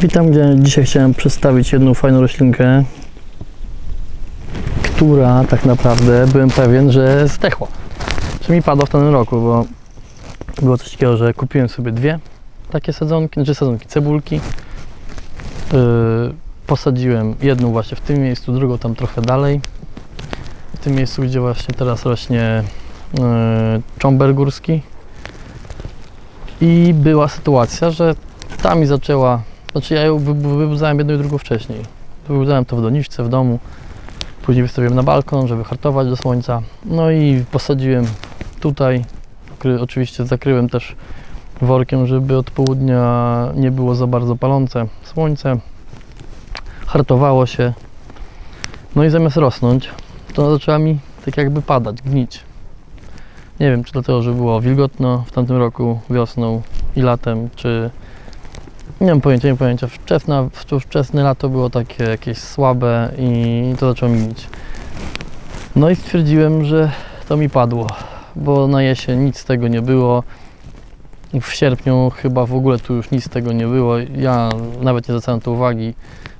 Witam, gdzie dzisiaj chciałem przedstawić jedną fajną roślinkę, która tak naprawdę byłem pewien, że zdechła. Czy mi padła w tym roku, bo było coś takiego, że kupiłem sobie dwie takie sadzonki, znaczy sadzonki, cebulki. Yy, posadziłem jedną właśnie w tym miejscu, drugą tam trochę dalej. W tym miejscu, gdzie właśnie teraz rośnie yy, cząber górski. I była sytuacja, że ta mi zaczęła znaczy ja ją wy- wybudzałem jedną i drugą wcześniej. Wybudzałem to w doniczce, w domu. Później wystawiłem na balkon, żeby hartować do słońca. No i posadziłem tutaj. Oczywiście zakryłem też workiem, żeby od południa nie było za bardzo palące słońce. Hartowało się. No i zamiast rosnąć, to zaczęła mi tak jakby padać, gnić. Nie wiem, czy dlatego, że było wilgotno w tamtym roku wiosną i latem, czy nie mam pojęcia, nie mam pojęcia. Wczesna, wcz- wczesne lato było takie jakieś słabe i to zaczęło mi gnić. No i stwierdziłem, że to mi padło, bo na jesień nic z tego nie było. W sierpniu chyba w ogóle tu już nic z tego nie było. Ja nawet nie zwracałem tu uwagi.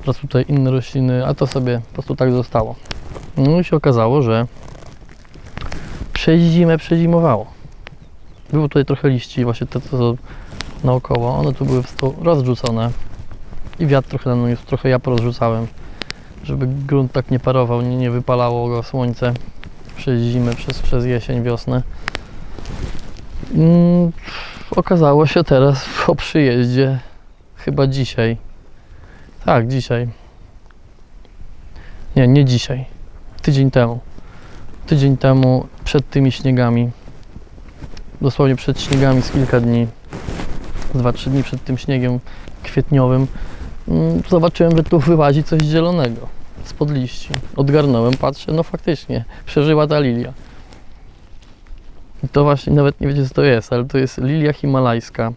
Rosły tutaj inne rośliny, a to sobie po prostu tak zostało. No i się okazało, że przez zimę przezimowało. Było tutaj trochę liści, właśnie te co naokoło. One tu były rozrzucone i wiatr trochę na mnie, trochę ja porozrzucałem, żeby grunt tak nie parował, nie, nie wypalało go słońce przez zimę, przez, przez jesień, wiosnę. Mm, okazało się teraz po przyjeździe, chyba dzisiaj. Tak, dzisiaj. Nie, nie dzisiaj. Tydzień temu. Tydzień temu, przed tymi śniegami, dosłownie przed śniegami z kilka dni, 2-3 dni przed tym śniegiem kwietniowym, mm, zobaczyłem, że tu wyłazi coś zielonego spod liści. Odgarnąłem, patrzę, no faktycznie, przeżyła ta lilia. I to właśnie nawet nie wiecie co to jest, ale to jest lilia himalajska.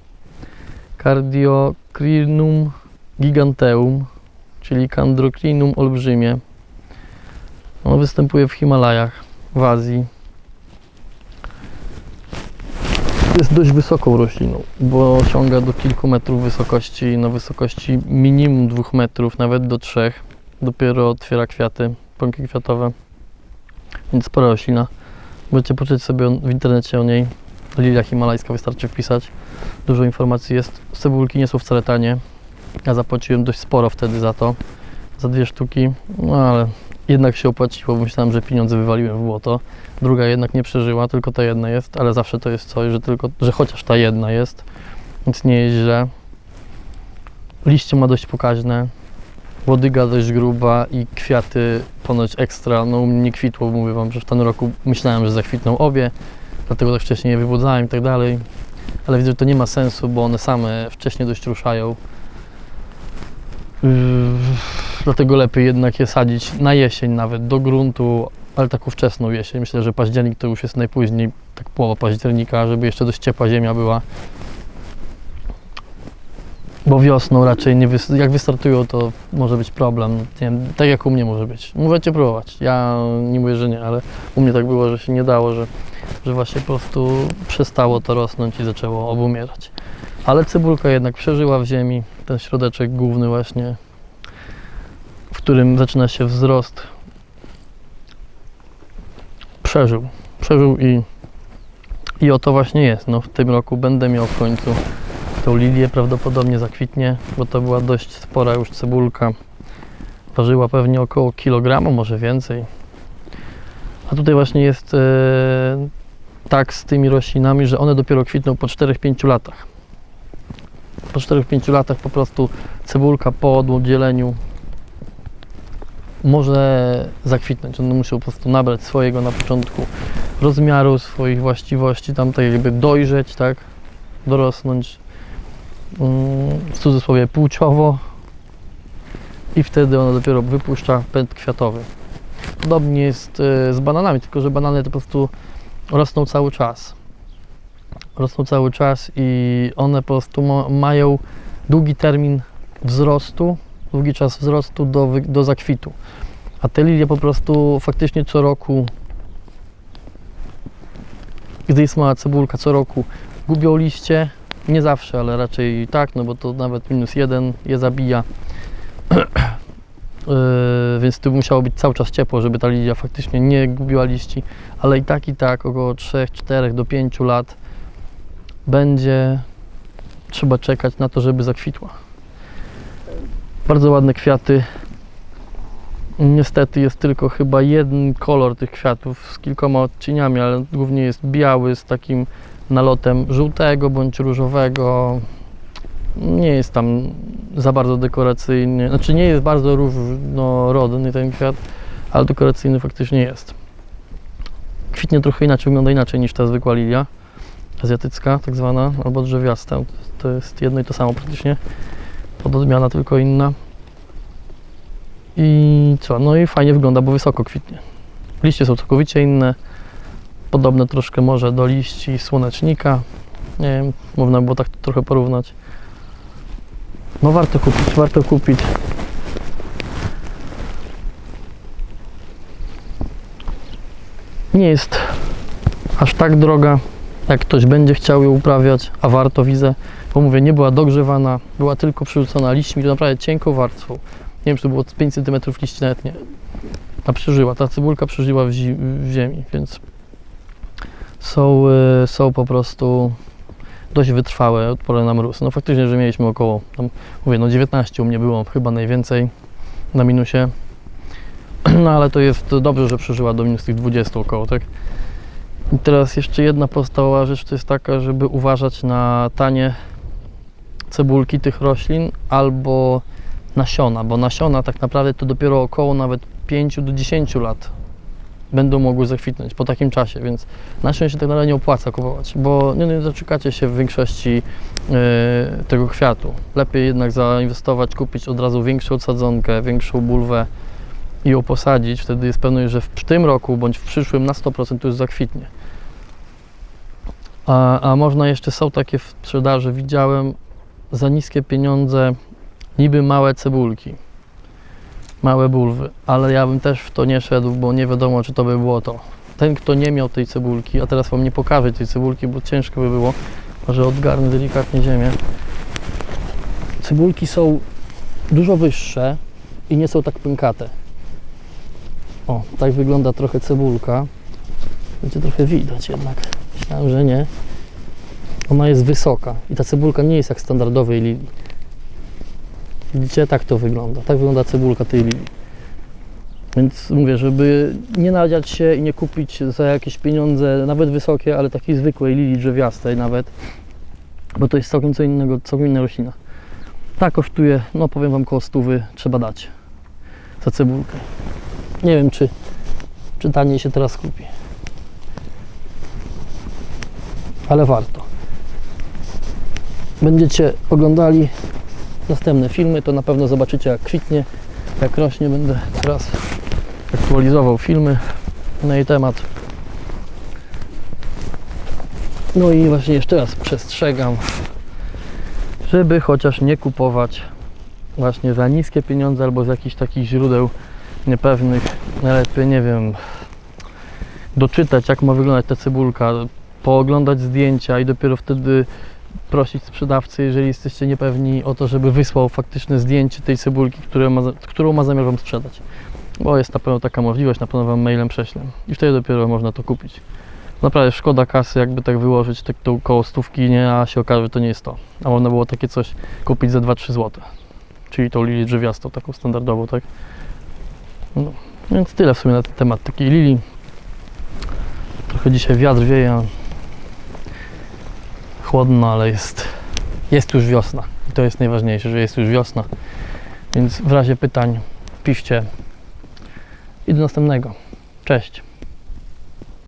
Cardiocrinum giganteum, czyli Chondrocrinum olbrzymie. Ono występuje w Himalajach, w Azji. Jest dość wysoką rośliną, bo osiąga do kilku metrów wysokości, na wysokości minimum dwóch metrów, nawet do trzech. Dopiero otwiera kwiaty, pąki kwiatowe, więc spora roślina. Możecie poczytać sobie w internecie o niej. Lilia himalajska wystarczy wpisać. Dużo informacji jest. Cebulki nie są wcale tanie. Ja zapłaciłem dość sporo wtedy za to, za dwie sztuki, no ale jednak się opłaciło, myślałem, że pieniądze wywaliłem w błoto. Druga jednak nie przeżyła, tylko ta jedna jest, ale zawsze to jest coś, że, tylko, że chociaż ta jedna jest, więc nie jest źle. Liście ma dość pokaźne, łodyga dość gruba i kwiaty ponoć ekstra. No u mnie nie kwitło, mówię Wam, że w tym roku myślałem, że zakwitną obie, dlatego tak wcześniej je wybudzałem i tak dalej. Ale widzę, że to nie ma sensu, bo one same wcześniej dość ruszają. Yy, Dlatego lepiej jednak je sadzić na jesień nawet, do gruntu, ale taką wczesną jesień. Myślę, że październik to już jest najpóźniej, tak połowa października, żeby jeszcze dość ciepła ziemia była. Bo wiosną raczej nie wys- jak wystartują, to może być problem. Nie tak jak u mnie może być. Możecie próbować. Ja nie mówię, że nie, ale u mnie tak było, że się nie dało, że, że właśnie po prostu przestało to rosnąć i zaczęło obumierać. Ale cebulka jednak przeżyła w ziemi, ten środeczek główny właśnie, w którym zaczyna się wzrost przeżył. Przeżył i, i o to właśnie jest. No, w tym roku będę miał w końcu tą lilię, prawdopodobnie zakwitnie, bo to była dość spora już cebulka. Ważyła pewnie około kilogramu, może więcej. A tutaj właśnie jest e, tak z tymi roślinami, że one dopiero kwitną po 4-5 latach. Po 4-5 latach po prostu cebulka po oddzieleniu może zakwitnąć. One muszą po prostu nabrać swojego na początku rozmiaru, swoich właściwości, tam tak jakby dojrzeć, tak, dorosnąć mm, w cudzysłowie płciowo i wtedy ona dopiero wypuszcza pęd kwiatowy. Podobnie jest e, z bananami, tylko że banany to po prostu rosną cały czas. Rosną cały czas i one po prostu ma, mają długi termin wzrostu, długi czas wzrostu do, do zakwitu. A te lilie po prostu faktycznie co roku, gdy jest mała cebulka, co roku gubią liście, Nie zawsze, ale raczej tak, no bo to nawet minus jeden je zabija. Yy, więc tu musiało być cały czas ciepło, żeby ta lilia faktycznie nie gubiła liści, ale i tak i tak około 3, 4 do 5 lat będzie trzeba czekać na to, żeby zakwitła. Bardzo ładne kwiaty. Niestety jest tylko chyba jeden kolor tych kwiatów z kilkoma odcieniami, ale głównie jest biały z takim nalotem żółtego bądź różowego. Nie jest tam za bardzo dekoracyjny, znaczy nie jest bardzo różnorodny ten kwiat, ale dekoracyjny faktycznie jest. Kwitnie trochę inaczej, wygląda inaczej niż ta zwykła lilia azjatycka, tak zwana, albo drzewiasta. To jest jedno i to samo praktycznie. Pododmiana tylko inna. I co? No i fajnie wygląda, bo wysoko kwitnie. Liście są całkowicie inne. Podobne troszkę może do liści słonecznika. Nie wiem, można było tak trochę porównać. No warto kupić, warto kupić. Nie jest aż tak droga, jak ktoś będzie chciał ją uprawiać, a warto widzę, bo mówię, nie była dogrzewana, była tylko przerzucona liśćmi, to naprawdę cienką warstwą. Nie wiem, czy to było z 5 cm liści, nawet nie. A przeżyła, ta cebulka przeżyła w, zi- w ziemi, więc są, y, są po prostu dość wytrwałe, odporne na mróz. No faktycznie, że mieliśmy około, tam, mówię, no 19 u mnie było chyba najwięcej na minusie. No ale to jest dobrze, że przeżyła do minus tych 20 około, tak? I teraz jeszcze jedna podstawowa rzecz to jest taka, żeby uważać na tanie cebulki tych roślin albo nasiona, bo nasiona tak naprawdę to dopiero około nawet 5 do 10 lat będą mogły zakwitnąć po takim czasie, więc nasion się tak naprawdę nie opłaca kupować, bo nie, nie zaczekacie się w większości e, tego kwiatu. Lepiej jednak zainwestować, kupić od razu większą odsadzonkę, większą bulwę i ją posadzić. Wtedy jest pewność, że w tym roku bądź w przyszłym na 100% to już zakwitnie. A, a można jeszcze, są takie w sprzedaży, widziałem za niskie pieniądze niby małe cebulki, małe bulwy, ale ja bym też w to nie szedł, bo nie wiadomo, czy to by było to. Ten, kto nie miał tej cebulki, a teraz Wam nie pokażę tej cebulki, bo ciężko by było, może odgarnę delikatnie ziemię. Cebulki są dużo wyższe i nie są tak pękate. O, tak wygląda trochę cebulka. Będzie trochę widać jednak. Myślałem, że nie. Ona jest wysoka i ta cebulka nie jest jak standardowej lilii. Widzicie, tak to wygląda. Tak wygląda cebulka tej lilii. Więc mówię, żeby nie nadziać się i nie kupić za jakieś pieniądze, nawet wysokie, ale takiej zwykłej lilii drzewiastej nawet, bo to jest całkiem co innego, całkiem inna roślina. Ta kosztuje, no powiem Wam, koło stówy trzeba dać za cebulkę. Nie wiem, czy, czy taniej się teraz kupi. Ale warto. Będziecie oglądali następne filmy, to na pewno zobaczycie jak kwitnie, jak rośnie. Będę teraz aktualizował filmy na jej temat. No i właśnie jeszcze raz przestrzegam, żeby chociaż nie kupować właśnie za niskie pieniądze albo z jakichś takich źródeł niepewnych. Najlepiej, nie wiem, doczytać jak ma wyglądać ta cebulka, pooglądać zdjęcia i dopiero wtedy prosić sprzedawcę, jeżeli jesteście niepewni o to, żeby wysłał faktyczne zdjęcie tej cebulki, ma, którą ma zamiar Wam sprzedać. Bo jest na pewno taka możliwość, na pewno Wam mailem prześlę. I wtedy dopiero można to kupić. Naprawdę szkoda kasy, jakby tak wyłożyć tak to koło stówki, nie, a się okaże, że to nie jest to. A można było takie coś kupić za 2-3 zł. Czyli tą lilię drzewiastą, taką standardową, tak? No, więc tyle w sumie na ten temat takiej lilii. Trochę dzisiaj wiatr wieje. Chłodno, ale jest, jest już wiosna. I to jest najważniejsze, że jest już wiosna. Więc w razie pytań piszcie. I do następnego. Cześć.